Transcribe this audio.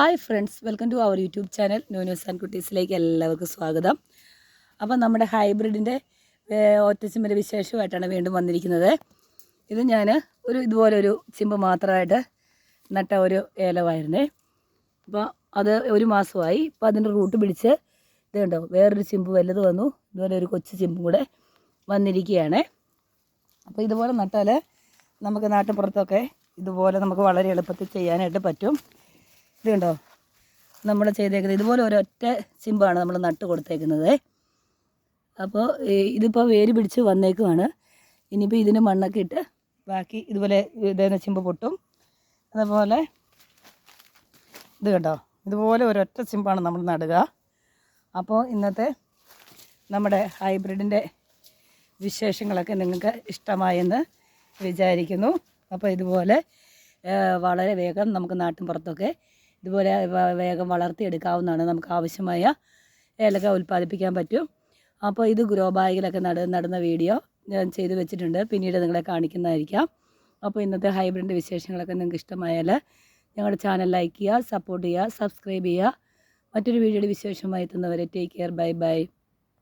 Hi friends welcome to our YouTube channel ന്യൂനോസ് and കുട്ടീസിലേക്ക് എല്ലാവർക്കും സ്വാഗതം. അപ്പോൾ നമ്മുടെ ഹൈബ്രിഡിന്റെ ഒറ്റച്ചിമ്പിന്റെ വിശേഷമായിട്ടാണ് വീണ്ടും വന്നിരിക്കുന്നത്. ഇത് ഞാൻ ഒരു ഇതുപോലെ ഒരു ചിമ്പ് മാത്രമായിട്ട് നട്ട ഒരു ഏലമായിരുന്നേ അപ്പോൾ അത് ഒരു മാസമായി. ഇപ്പോൾ അതിന്റെ റൂട്ട് പിടിച്ച് ഇത് കണ്ടോ വേറൊരു ചിമ്പ് വലുത് വന്നു. ഇതുപോലെ ഒരു കൊച്ചു ചിമ്പും കൂടെ വന്നിരിക്കുകയാണ്. അപ്പോൾ ഇതുപോലെ നട്ടാൽ നമുക്ക് നാട്ടുപുറത്തൊക്കെ ഇതുപോലെ നമുക്ക് വളരെ എളുപ്പത്തിൽ ചെയ്യാനായിട്ട് പറ്റും. ഇത് കണ്ടോ നമ്മൾ ചെയ്തേക്കുന്നത് ഇതുപോലെ ഒരൊറ്റ ചിമ്പാണ് നമ്മൾ നട്ട് കൊടുത്തേക്കുന്നത്. അപ്പോൾ ഇതിപ്പോൾ വേര് പിടിച്ച് വന്നേക്കുവാണ്. ഇനിയിപ്പോൾ ഇതിന് മണ്ണൊക്കെ ഇട്ട് ബാക്കി ഇതുപോലെ ഇതേന്ന് ചിമ്പ് പൊട്ടും. അതുപോലെ ഇത് കേട്ടോ ഇതുപോലെ ഒരൊറ്റ ചിമ്പാണ് നമ്മൾ നടുക. അപ്പോൾ ഇന്നത്തെ നമ്മുടെ ഹൈബ്രിഡിന്റെ വിശേഷങ്ങളൊക്കെ നിങ്ങൾക്ക് ഇഷ്ടമായെന്ന് വിചാരിക്കുന്നു. അപ്പോൾ ഇതുപോലെ വളരെ വേഗം നമുക്ക് നാട്ടിൻപുറത്തൊക്കെ ഇതുപോലെ വേഗം വളർത്തിയെടുക്കാവുന്നതാണ് നമുക്ക് ആവശ്യമായ ഏലക്ക ഉൽപ്പാദിപ്പിക്കാൻ പറ്റും. അപ്പോൾ ഇത് ഗ്രോ ബാഗിലൊക്കെ നട നടുന്ന വീഡിയോ ഞാൻ ചെയ്ത് വെച്ചിട്ടുണ്ട്. പിന്നീട് നിങ്ങളെ കാണിക്കുന്നതായിരിക്കാം. അപ്പോൾ ഇന്നത്തെ ഹൈബ്രിഡ് വിശേഷങ്ങളൊക്കെ നിങ്ങൾക്ക് ഇഷ്ടമായാൽ ഞങ്ങളുടെ ചാനൽ ലൈക്ക് ചെയ്യുക സപ്പോർട്ട് ചെയ്യുക സബ്സ്ക്രൈബ് ചെയ്യുക. മറ്റൊരു വീഡിയോയുടെ വിശേഷമായി എത്തുന്നവരെ ടേക്ക് കെയർ ബൈ ബൈ